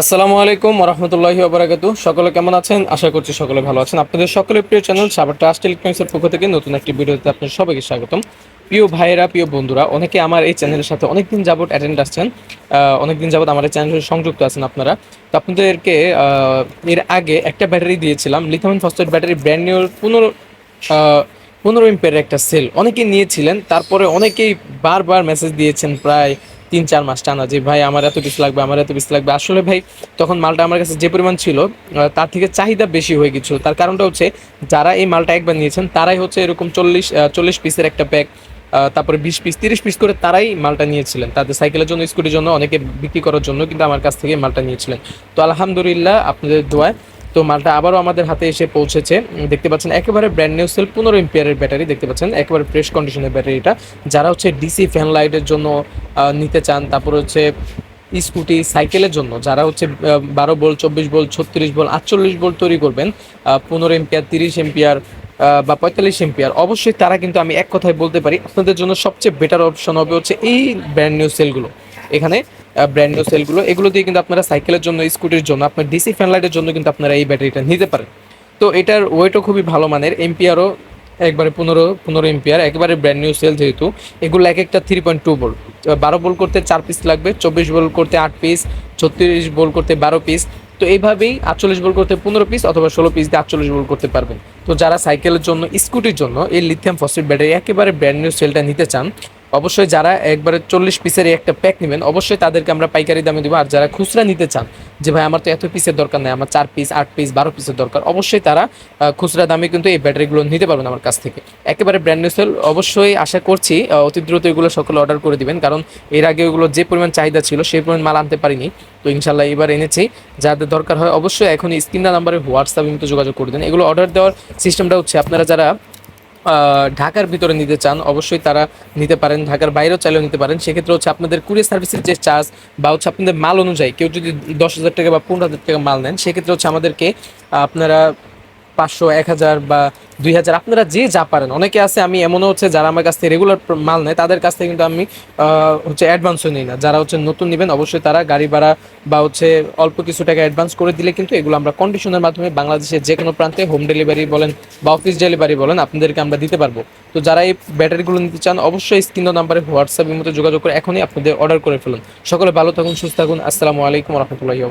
আসসালামু আলাইকুম রহমতুল্লাহি ওবরাকাতু সকলে কেমন আছেন? আশা করছি সকলে ভালো আছেন। আপনাদের সকলের প্রিয় চ্যানেল সাবার ট্রাস্ট ইলেকট্রনিক্সের পক্ষ থেকে নতুন একটি ভিডিওতে আপনাদের সবাইকে স্বাগতম। প্রিয় ভাইয়েরা, প্রিয় বন্ধুরা, অনেকে আমার এই চ্যানেলের সাথে অনেকদিন যাবত অ্যাটেন্ড আসছেন অনেকদিন যাবত আমার এই চ্যানেলের সংযুক্ত আছেন আপনারা। তো আপনাদেরকে এর আগে একটা ব্যাটারি দিয়েছিলাম lithium phosphate battery brand new পনেরো পনেরো ইম্পের একটা সেল অনেকেই নিয়েছিলেন, তারপরে অনেকেই বারবার মেসেজ দিয়েছেন প্রায় তিন, চার মাস টানা যে, ভাই, আমার এত পিস লাগবে, আমার এত পিস লাগবে। আসলে ভাই, তখন মালটা আমার কাছে যে পরিমাণ ছিল তার থেকে চাহিদা বেশি হয়ে গেছিল। তার কারণটা হচ্ছে, যারা এই মালটা একবার নিয়েছেন, তারাই হচ্ছে এরকম চল্লিশ চল্লিশ পিসের একটা প্যাক তারপরে বিশ পিস, তিরিশ পিস করে তারাই মালটা নিয়েছিলেন। তাদের সাইকেলের জন্য, স্কুটির জন্য অনেকে বিক্রি করার জন্য কিন্তু আমার কাছ থেকে মালটা নিয়েছিলেন। তো আলহামদুলিল্লাহ, আপনাদের দোয়ায় তো মালটা আবারও আমাদের হাতে এসে পৌঁছেছে। দেখতে পাচ্ছেন, একেবারে ব্র্যান্ড নিউ সেল পনেরো এম্পিয়ারের ব্যাটারি দেখতে পাচ্ছেন, একেবারে ফ্রেশ কন্ডিশনের ব্যাটারিটা যারা হচ্ছে ডিসি ফ্যান লাইটের জন্য নিতে চান, তারপর হচ্ছে স্কুটি সাইকেলের জন্য, যারা হচ্ছে বারো বল চব্বিশ বল ছত্রিশ বল আটচল্লিশ বল তৈরি করবেন পনেরো এম্পিয়ার তিরিশ এম্পিয়ার বা পঁয়তাল্লিশ এম্পিয়ার অবশ্যই তারা কিন্তু আমি এক কথায় বলতে পারি, আপনাদের জন্য সবচেয়ে বেটার অপশন হবে হচ্ছে এই ব্র্যান্ড নিউ সেলগুলো এখানে ব্র্যান্ড নিউ সেলগুলো এগুলো দিয়ে কিন্তু আপনারা সাইকেলের জন্য স্কুটির জন্য, আপনার ডিসি ফ্যান লাইটের জন্য কিন্তু আপনারা এই ব্যাটারিটা নিতে পারেন। তো এটার ওয়েটও খুবই ভালো মানের এম্পিয়ারও একবারে পনেরো পনেরো এম্পিয়ার একবারে ব্র্যান্ড নিউ সেল যেহেতু, এগুলো এক একটা থ্রি পয়েন্ট টু বোল্ট বারো বল করতে চার পিস লাগবে, চব্বিশ বল করতে আট পিস ছত্রিশ বল করতে বারো পিস তো এইভাবেই আটচল্লিশ বল করতে পনেরো পিস অথবা ষোলো পিস দিয়ে আটচল্লিশ বল করতে পারবেন। তো যারা সাইকেলের জন্য স্কুটির জন্য এই লিথিয়াম ফসফেট ব্যাটারি একেবারে ব্র্যান্ড নিউ সেলটা নিতে চান অবশ্যই যারা একবারে চল্লিশ পিসের একটা প্যাক নেবেন, অবশ্যই তাদেরকে আমরা পাইকারি দামে দেবো। আর যারা খুচরা নিতে চান, যে ভাই, আমার তো এত পিসের দরকার নেই, আমার চার পিস আট পিস বারো পিসের দরকার, অবশ্যই তারা খুচরা দামে কিন্তু এই ব্যাটারিগুলো নিতে পারবেন আমার কাছ থেকে। একেবারে ব্র্যান্ড নিউ সেল অবশ্যই আশা করছি অতি দ্রুত এগুলো সকলে অর্ডার করে দিবেন, কারণ এর আগে ওগুলো যে পরিমাণ চাহিদা ছিল, সেই পরিমাণ মাল আনতে পারিনি। তো ইনশাল্লাহ এবার এনেছি, যাদের দরকার হয় অবশ্যই এখন স্ক্রিন নাম্বারে হোয়াটসঅ্যাপ কিন্তু যোগাযোগ করে দেন। এগুলো অর্ডার দেওয়ার সিস্টেমটা হচ্ছে আপনারা যারা ঢাকার ভিতরে নিতে চান, অবশ্যই তারা নিতে পারেন, ঢাকার বাইরেও চাইলেও নিতে পারেন। সেক্ষেত্রে হচ্ছে আপনাদের কুরিয়ার সার্ভিসের যে চার্জ বা হচ্ছে আপনাদের মাল অনুযায়ী কেউ যদি দশ হাজার টাকা বা পনেরো হাজার টাকা মাল নেন, সেক্ষেত্রে হচ্ছে আমাদেরকে আপনারা পাঁচশো, এক হাজার বা দুই হাজার। আপনারা যে যা পারেন, অনেকে আছে, আমি এমনও হচ্ছে যারা আমার কাছ থেকে রেগুলার মাল নেয়, তাদের কাছ থেকে কিন্তু আমি হচ্ছে অ্যাডভান্সও নিই না। যারা হচ্ছে নতুন নেবেন, অবশ্যই তারা গাড়ি ভাড়া বা হচ্ছে অল্প কিছু টাকা অ্যাডভান্স করে দিলে কিন্তু এগুলো আমরা কন্ডিশনের মাধ্যমে বাংলাদেশের যে কোনো প্রান্তে হোম ডেলিভারি বলেন বা অফিস ডেলিভারি বলেন, আপনাদেরকে আমরা দিতে পারব। তো যারা এই ব্যাটারিগুলো নিতে চান, অবশ্যই স্ক্রিন নাম্বারে হোয়াটসঅ্যাপের মতো যোগাযোগ করে এখনই আপনাদের অর্ডার করে ফেলুন। সকলে ভালো থাকুন, সুস্থ থাকুন। আসসালামু আলাইকুম রহমতুল্লাহি